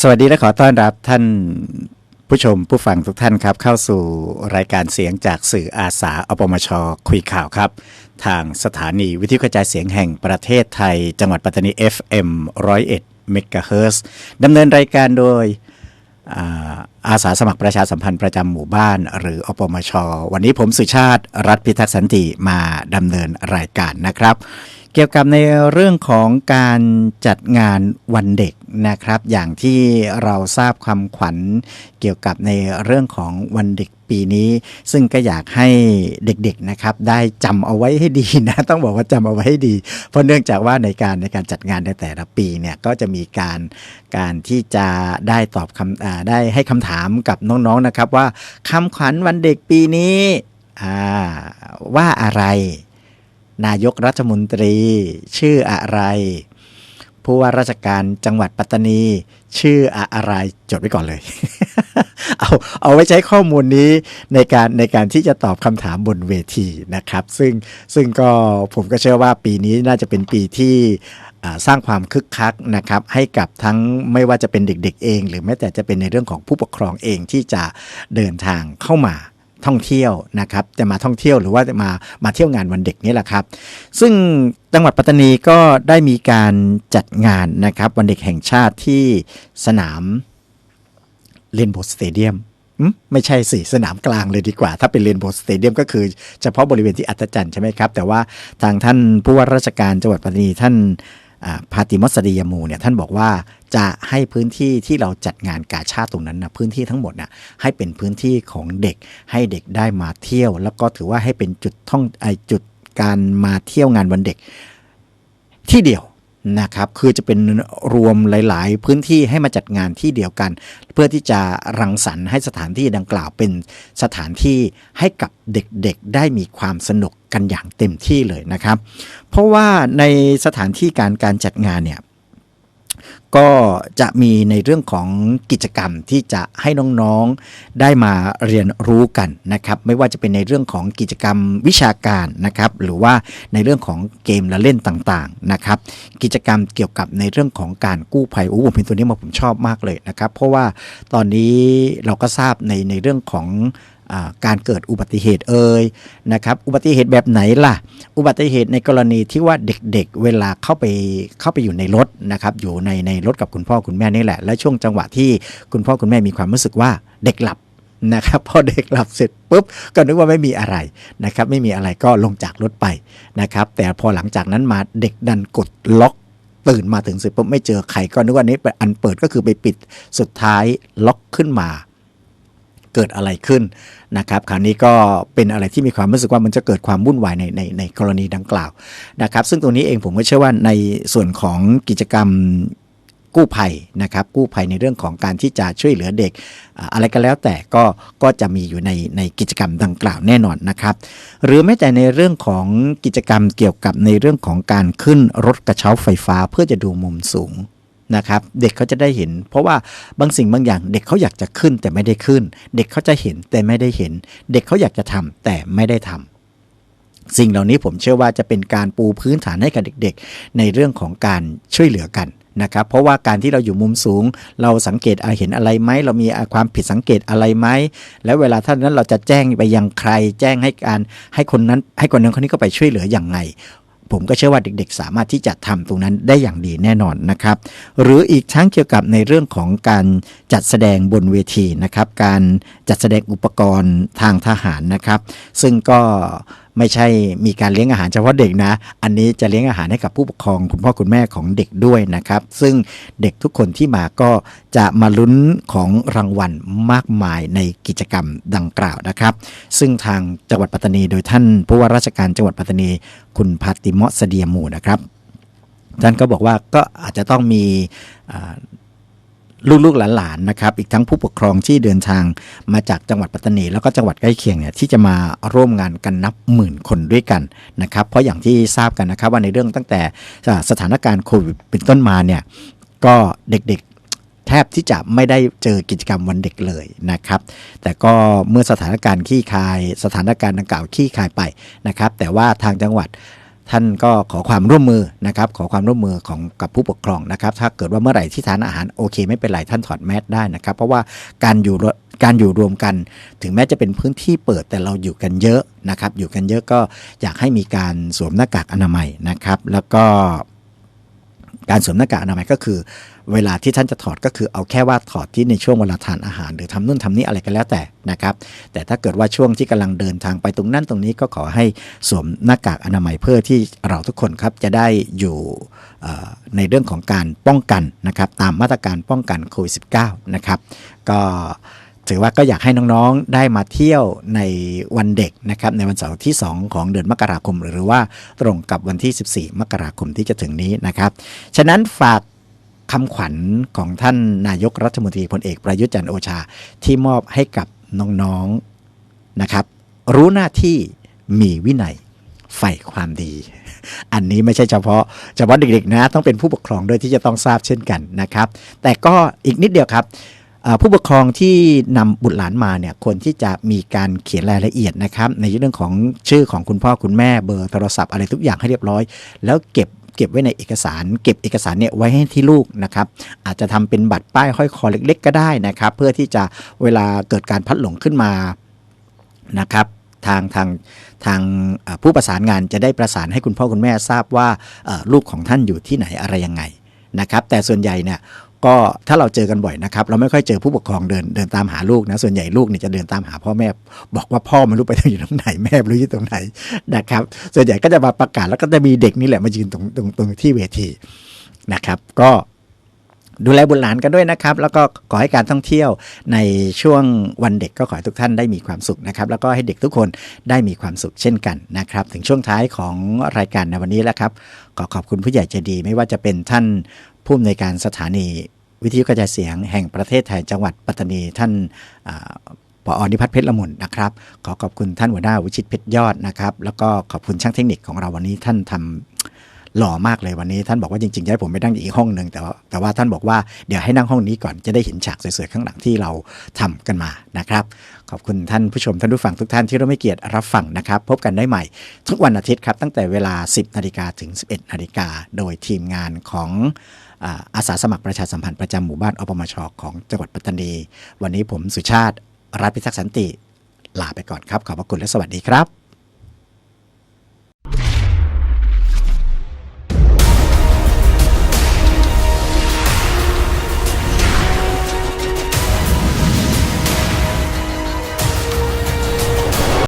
สวัสดีและขอต้อนรับท่านผู้ชมผู้ฟังทุกท่านครับ เข้าสู่รายการเสียงจากสื่ออาสาอปมช คุยข่าวครับ ทางสถานีวิทยุกระจายเสียงแห่งประเทศไทย จังหวัดปัตตานี FM 101เมกะเฮิรตซ์ดำเนินรายการโดยอาสาสมัครประชาสัมพันธ์ประจำหมู่บ้าน หรืออปมช วันนี้ผมสุชาติรัฐพิทักษ์สันติมาดำเนินรายการนะครับ เกี่ยวกับในเรื่องของการจัดงานวันเด็กนะครับ อย่างที่เราทราบคำขวัญเกี่ยวกับในเรื่องของวันเด็กปีนี้ ซึ่งก็อยากให้เด็กๆนะครับ ได้จำเอาไว้ให้ดีนะ ต้องบอกว่าจำเอาไว้ให้ดี เพราะเนื่องจากว่าในการในการจัดงานในแต่ละปีเนี่ยก็จะมีการการที่จะได้ตอบคำได้ให้คำถามกับน้องๆนะครับ ว่าคำขวัญวันเด็กปีนี้ว่าอะไร นายกรัฐมนตรี ชื่ออะไร ผู้ว่าราชการจังหวัดปัตตานี ชื่ออะไรจดไว้ก่อนเลย เอาเอาไว้ใช้ข้อมูลนี้ในการในการที่จะตอบคำถามบนเวทีนะครับ ซึ่งซึ่งก็ผมก็เชื่อว่าปีนี้น่าจะเป็นปีที่สร้างความคึกคักนะครับให้กับทั้งไม่ว่าจะเป็นเด็กๆเอง หรือแม้แต่จะเป็นในเรื่องของผู้ปกครองเองที่จะเดินทางเข้ามา ท่องเที่ยวนะครับจะมาท่องเที่ยวหรือว่าจะมามาเที่ยวงานวันเด็กนี่แหละครับ ซึ่งจังหวัดปัตตานีก็ได้มีการจัดงานนะครับวันเด็กแห่งชาติที่สนามเรนโบว์สเตเดียมไม่ใช่สิสนามกลางเลยดีกว่า ถ้าเป็นเรนโบว์สเตเดียมก็คือเฉพาะบริเวณที่อัศจรรย์ใช่ไหมครับ แต่ว่าทางท่านผู้ว่าราชการจังหวัดปัตตานีท่าน พาติมอสดียามูเนี่ยท่านบอกว่าจะให้พื้นที่ที่เราจัดงานกาชาติตรงนั้นนะพื้นที่ทั้งหมดนะให้เป็นพื้นที่ของเด็กให้เด็กได้มาเที่ยว แล้วก็ถือว่าให้เป็นจุดท่องไอจุดการมาเที่ยวงานวันเด็กที่เดียว นะครับคือจะเป็นรวมหลาย ๆ พื้นที่ให้มาจัดงานที่เดียวกัน เพื่อที่จะรังสรรค์ให้สถานที่ดังกล่าวเป็นสถานที่ให้กับเด็ก ๆ ได้มีความสนุกกันอย่างเต็มที่เลยนะครับ เพราะว่าในสถานที่การการจัดงานเนี่ย ก็จะมีในเรื่องของกิจกรรมที่จะให้น้องๆได้มาเรียนรู้กันนะครับไม่ว่าจะเป็นในเรื่องของกิจกรรมวิชาการนะครับหรือว่าในเรื่องของเกมและเล่นต่างๆนะครับกิจกรรมเกี่ยวกับในเรื่องของการกู้ภัยโอ้ผมเป็นตัวนี้มาผมชอบมากเลยนะครับเพราะว่าตอนนี้เราก็ทราบในในเรื่องของ การเกิดอุบัติเหตุเอ่ยนะครับอุบัติเหตุแบบไหนล่ะ อุบัติเหตุในกรณีที่ว่าเด็กๆเวลาเข้าไปเข้าไปอยู่ในรถนะครับอยู่ในในรถกับคุณพ่อคุณแม่นี่แหละ และช่วงจังหวะที่คุณพ่อคุณแม่มีความรู้สึกว่าเด็กหลับนะครับพอเด็กหลับเสร็จปุ๊บก็นึกว่าไม่มีอะไรนะครับไม่มีอะไรก็ลงจากรถไปนะครับแต่พอหลังจากนั้นมาเด็กดันกดล็อกตื่นมาถึงเสร็จปุ๊บไม่เจอใครก็นึกว่านี้เป็นอันเปิดก็คือไปปิดสุดท้ายล็อกขึ้นมา เกิดอะไรขึ้นนะครับคราวนี้ก็เป็นอะไรที่มีความรู้สึกว่ามันจะเกิดความวุ่นวายในในในกรณีดังกล่าวนะครับ ซึ่งตรงนี้เองผมก็เชื่อว่าในส่วนของกิจกรรมกู้ภัยนะครับกู้ภัยในเรื่องของการที่จะช่วยเหลือเด็กอ่าอะไรก็แล้วแต่ก็ก็จะมีอยู่ในในกิจกรรมดังกล่าวแน่นอนนะครับ หรือแม้แต่ในเรื่องของกิจกรรมเกี่ยวกับในเรื่องของการขึ้นรถกระเช้าไฟฟ้าเพื่อจะดูมุมสูง นะครับเด็กเขาจะได้เห็น เพราะว่าบางสิ่งบางอย่าง เด็กเขาอยากจะขึ้นแต่ไม่ได้ขึ้น เด็กเขาจะเห็นแต่ไม่ได้เห็น เด็กเขาอยากจะทำแต่ไม่ได้ทำสิ่งเหล่านี้ผมเชื่อว่าจะเป็นการปูพื้นฐานให้กับเด็ก ๆ ในเรื่องของการช่วยเหลือกันนะครับเพราะว่าการที่เราอยู่มุมสูง เราสังเกตเห็นอะไรไหมเรามีความผิดสังเกตอะไรไหมแล้วเวลาท่านนั้นเราจะแจ้งไปยังใคร แจ้งให้การให้คนนั้น ให้คนนั้นคนนี้ก็ไปช่วยเหลืออย่างไง ผมก็เชื่อว่าเด็กๆ สามารถที่จะทำตรงนั้นได้อย่างดีแน่นอนนะครับ หรืออีกทั้งเกี่ยวกับในเรื่องของการจัดแสดงบนเวทีนะครับ การจัดแสดงอุปกรณ์ทางทหารนะครับ ซึ่งก็ ไม่ใช่มีการเลี้ยงอาหารเฉพาะเด็กนะ อันนี้จะเลี้ยงอาหารให้กับผู้ปกครองคุณพ่อคุณแม่ของเด็กด้วยนะครับ ซึ่งเด็กทุกคนที่มาก็จะมาลุ้นของรางวัลมากมายในกิจกรรมดังกล่าวนะครับ ซึ่งทางจังหวัดปัตตานี โดยท่านผู้ว่าราชการจังหวัดปัตตานี คุณพาติมอสเดียมูนะครับท่านก็บอกว่าก็อาจจะต้องมี ลูกๆหลานๆนะครับอีกทั้งผู้ปกครองที่เดินทางมาจากจังหวัดปัตตานีแล้วก็จังหวัดใกล้เคียงเนี่ยที่จะมาร่วมงานกันนับหมื่นคนด้วยกันนะครับเพราะอย่างที่ทราบกันนะครับว่าในเรื่องตั้งแต่สถานการณ์โควิดเป็นต้นมาเนี่ยก็เด็กๆแทบที่จะไม่ได้เจอกิจกรรมวันเด็กเลยนะครับ แต่ก็เมื่อสถานการณ์ขี้คาย สถานการณ์ดังกล่าวขี้คายไปนะครับ แต่ว่าทางจังหวัด ท่านก็ขอความร่วมมือนะครับขอความร่วมมือของกับผู้ปกครองนะครับ ถ้าเกิดว่าเมื่อไหร่ที่ทานอาหารโอเค ไม่เป็นไรท่านถอดแมสได้นะครับ เพราะว่าการอยู่รวการอยู่รวมกัน ถึงแม้จะเป็นพื้นที่เปิดแต่เราอยู่กันเยอะนะครับ อยู่กันเยอะก็อยากให้มีการสวมหน้ากากอนามัยนะครับ แล้วก็ การสวมหน้ากากอนามัยก็คือ เวลาที่ท่านจะถอดก็คือเอาแค่ว่าถอดที่ในช่วงเวลาทานอาหาร หรือทำนู่นทำนี่อะไรก็แล้วแต่นะครับ แต่ถ้าเกิดว่าช่วงที่กำลังเดินทางไปตรงนั้นตรงนี้ก็ขอให้สวมหน้ากากอนามัยเพื่อที่เราทุกคนครับจะได้อยู่ในเรื่องของการป้องกันนะครับตามมาตรการป้องกันโควิด -19 นะครับก็ ถือว่าก็อยากให้น้องๆได้มาเที่ยวในวันเด็กนะครับในวันเสาร์ที่ 2 ของเดือนมกราคม หรือว่าตรงกับวันที่ 14 มกราคมที่จะถึงนี้นะครับ ฉะนั้นฝากคำขวัญของท่านนายกรัฐมนตรีพลเอกประยุทธ์จันโอชาที่มอบให้กับน้องๆนะครับ รู้หน้าที่มีวินัยใฝ่ความดี อันนี้ไม่ใช่เฉพาะเฉพาะเด็กๆนะ ต้องเป็นผู้ปกครองด้วยที่จะต้องทราบเช่นกันนะครับ แต่ก็อีกนิดเดียวครับ ผู้ปกครองที่นำบุตรหลานมาเนี่ยควรที่จะมีการเขียนรายละเอียดนะครับในเรื่องของชื่อของคุณพ่อคุณแม่เบอร์โทรศัพท์อะไรทุกอย่างให้เรียบร้อย แล้วเก็บเก็บไว้ในเอกสาร เก็บเอกสารเนี่ยไว้ให้ที่ลูกนะครับ อาจจะทำเป็นบัตรป้ายห้อยคอเล็ก ๆ ก็ได้นะครับ เพื่อที่จะเวลาเกิดการพัดหลงขึ้นมานะครับทางทางทางผู้ประสานงานจะได้ประสานให้คุณพ่อคุณแม่ทราบว่าลูกของท่านอยู่ที่ไหนอะไรยังไงนะครับ แต่ส่วนใหญ่เนี่ย ก็ถ้าเราเจอกันบ่อยนะครับ เราไม่ค่อยเจอผู้ปกครองเดินเดินตามหาลูกนะ ส่วนใหญ่ลูกเนี่ยจะเดินตามหาพ่อแม่ บอกว่าพ่อไม่รู้ไปอยู่ตรงไหนแม่ไม่รู้อยู่ตรงไหนนะครับ ส่วนใหญ่ก็จะมาประกาศแล้วก็จะมีเด็กนี่แหละมายืนตรงตรงตรงที่เวทีนะครับ ก็ดูแลบุตรหลานกันด้วยนะครับ แล้วก็ขอให้การท่องเที่ยวในช่วงวันเด็กก็ขอให้ทุกท่านได้มีความสุขนะครับ แล้วก็ให้เด็กทุกคนได้มีความสุขเช่นกันนะครับ ถึงช่วงท้ายของรายการในวันนี้แล้วครับขอขอบคุณผู้ใหญ่ใจดี ไม่ว่าจะเป็นท่าน ผู้อำนวยการสถานี วิทยุกระจายเสียงแห่งประเทศไทยจังหวัดปัตตานีท่านอ่าปอนิพัฒน์เพชรละมุนนะครับ ขอขอบคุณท่านหัวหน้าวิชิตเพชรยอดนะครับ แล้วก็ขอบคุณช่างเทคนิคของเราวันนี้ท่านทำ หล่อมากเลยวันนี้ ท่านบอกว่าจริงๆจะให้ผมไปนั่งอีกห้องหนึ่งแต่ว่าแต่ว่าท่านบอกว่าเดี๋ยวให้นั่งห้องนี้ก่อนจะได้เห็นฉากสวยๆข้างหลังที่เราทำกันมานะครับ ขอบคุณท่านผู้ชมท่านผู้ฟังทุกท่านที่เร่วมให้เกียรติรับฟังนะครับ พบกันได้ใหม่ ทุกวันอาทิตย์ครับตั้งแต่เวลา 10นาฬิกาถึง 11นาฬิกาโดยทีมงานของอาสาสมัครประชาสัมพันธ์ประจำหมู่บ้านอปมชของจังหวัดปัตตานี วันนี้ผมสุชาติรัฐพิทักษ์สันติลาไปก่อนครับ ขอบพระคุณและสวัสดีครับ